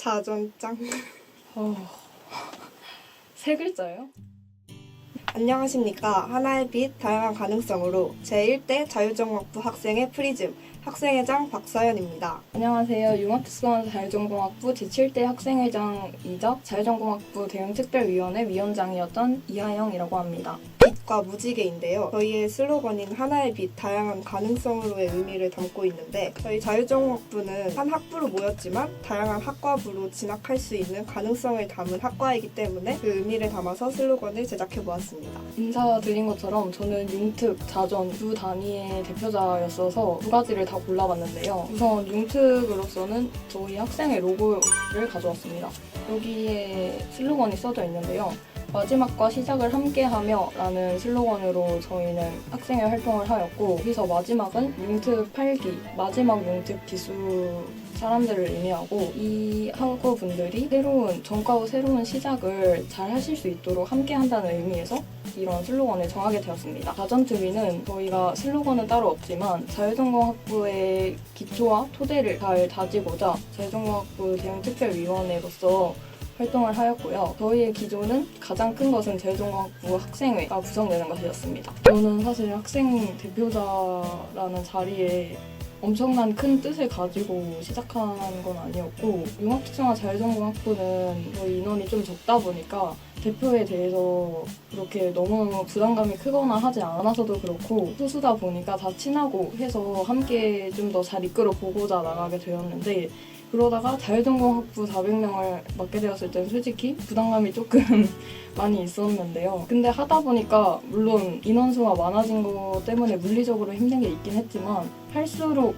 자전짱. 어... 세 글자예요? 안녕하십니까. 하나의 빛, 다양한 가능성으로 제1대 자유정학부 학생의 프리즘, 학생회장 박서연입니다. 안녕하세요. 융합특수원 자유전공학부 제7대 학생회장이자 자유전공학부 대응특별위원회 위원장이었던 이하영이라고 합니다. 빛과 무지개인데요. 저희의 슬로건인 하나의 빛, 다양한 가능성으로의 의미를 담고 있는데 저희 자유정학부는 한 학부로 모였지만 다양한 학과부로 진학할 수 있는 가능성을 담은 학과이기 때문에 그 의미를 담아서 슬로건을 제작해 보았습니다. 인사드린 것처럼 저는 융특, 자전 두 단위의 대표자였어서 두 가지를 다 골라봤는데요. 우선 융특으로서는 저희 학생의 로고를 가져왔습니다. 여기에 슬로건이 써져 있는데요. 마지막과 시작을 함께하며 라는 슬로건으로 저희는 학생회 활동을 하였고 여기서 마지막은 융특 8기 마지막 융특 기수 사람들을 의미하고 이 학우분들이 새로운 전과 후 새로운 시작을 잘 하실 수 있도록 함께 한다는 의미에서 이런 슬로건을 정하게 되었습니다. 가전특위는 저희가 슬로건은 따로 없지만 자유전공학부의 기초와 토대를 잘 다지고자 자유전공학부 대응특별위원회로서 활동을 하였고요. 저희의 기조는 가장 큰 것은 자유전공학부 학생회가 구성되는 것이었습니다. 저는 사실 학생 대표자라는 자리에 엄청난 큰 뜻을 가지고 시작한 건 아니었고 융합특성화 자유전공학부는 저희 인원이 좀 적다 보니까 대표에 대해서 그렇게 너무 부담감이 크거나 하지 않아서도 그렇고 소수다 보니까 다 친하고 해서 함께 좀 더 잘 이끌어 보고자 나가게 되었는데 그러다가 자유전공학부 400명을 맡게 되었을 때는 솔직히 부담감이 조금 많이 있었는데요. 근데 하다 보니까 물론 인원수가 많아진 것 때문에 물리적으로 힘든 게 있긴 했지만 할수록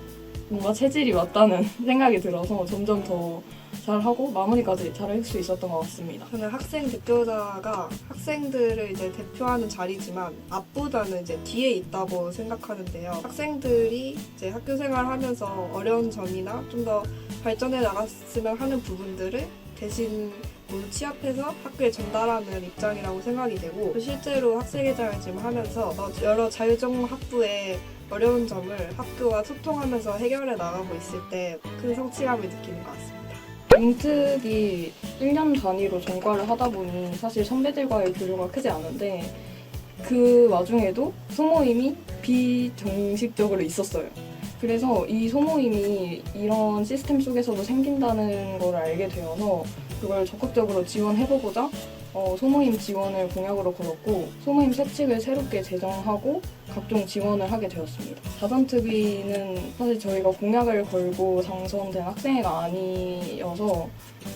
뭔가 체질이 맞다는 생각이 들어서 점점 더 잘하고 마무리까지 잘할 수 있었던 것 같습니다. 저는 학생 대표자가 학생들을 이제 대표하는 자리지만 앞보다는 이제 뒤에 있다고 생각하는데요. 학생들이 이제 학교 생활하면서 어려운 점이나 좀더 발전해 나갔으면 하는 부분들을 대신 모두 취합해서 학교에 전달하는 입장이라고 생각이 되고 실제로 학생회장을 지금 하면서 어, 여러 자유전공 학부의 어려운 점을 학교와 소통하면서 해결해 나가고 있을 때 큰 성취감을 느끼는 것 같습니다. 융특이 1년 단위로 전과를 하다 보니 사실 선배들과의 교류가 크지 않은데 그 와중에도 소모임이 비정식적으로 있었어요. 그래서 이 소모임이 이 런 시스템 속에서도 생긴다는 걸 알게 되어서 그걸 적극적으로 지원해보고자 어, 소모임 지원을 공약으로 걸었고 소모임 세칙을 새롭게 제정하고 각종 지원을 하게 되었습니다. 자전특위는 사실 저희가 공약을 걸고 당선된 학생회가 아니어서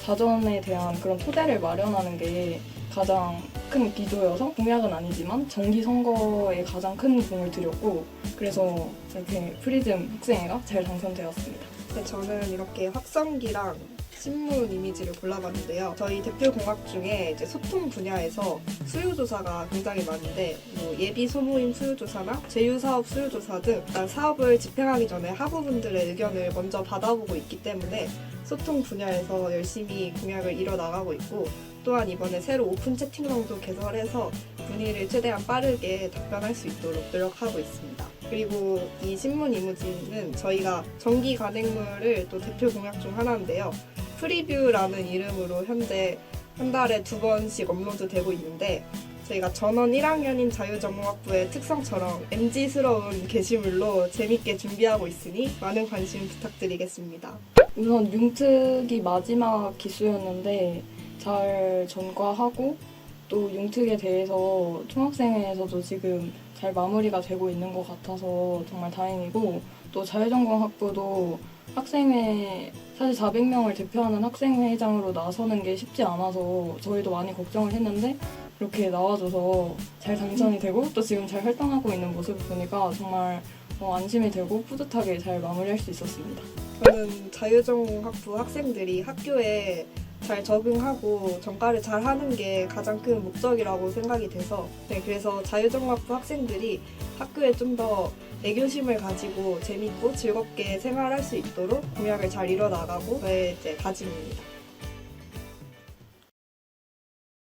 자전에 대한 그런 토대를 마련하는 게 가장 큰 기조여서 공약은 아니지만 정기 선거에 가장 큰 공을 들였고 그래서 이렇게 프리즘 학생회가 잘 당선되었습니다. 네, 저는 이렇게 확성기랑 신문 이미지를 골라봤는데요. 저희 대표 공학 중에 이제 소통 분야에서 수요조사가 굉장히 많은데 뭐 예비 소모임 수요조사나 제휴사업 수요조사 등 일단 사업을 집행하기 전에 학우분들의 의견을 먼저 받아보고 있기 때문에 소통 분야에서 열심히 공약을 이뤄 나가고 있고 또한 이번에 새로 오픈 채팅방도 개설해서 문의를 최대한 빠르게 답변할 수 있도록 노력하고 있습니다. 그리고 이 신문 이무지는 저희가 정기 간행물을 또 대표 공약 중 하나인데요. 프리뷰라는 이름으로 현재 한 달에 두 번씩 업로드되고 있는데 저희가 전원 1학년인 자유전공학부의 특성처럼 MG스러운 게시물로 재밌게 준비하고 있으니 많은 관심 부탁드리겠습니다. 우선 융특이 마지막 기수였는데 잘 전과하고 또 융특에 대해서 총학생회에서도 지금 잘 마무리가 되고 있는 것 같아서 정말 다행이고 또 자유전공학부도 학생회 사실 400명을 대표하는 학생회장으로 나서는 게 쉽지 않아서 저희도 많이 걱정을 했는데 이렇게 나와줘서 잘 당선이 되고 또 지금 잘 활동하고 있는 모습을 보니까 정말 어, 안심이 되고 뿌듯하게 잘 마무리할 수 있었습니다. 저는 자유전공학부 학생들이 학교에 잘 적응하고 전과를 잘 하는 게 가장 큰 목적이라고 생각이 돼서 네, 그래서 자유전공학부 학생들이 학교에 좀 더 애교심을 가지고 재밌고 즐겁게 생활할 수 있도록 공약을 잘 이뤄 나가고 저의 이제 다짐입니다.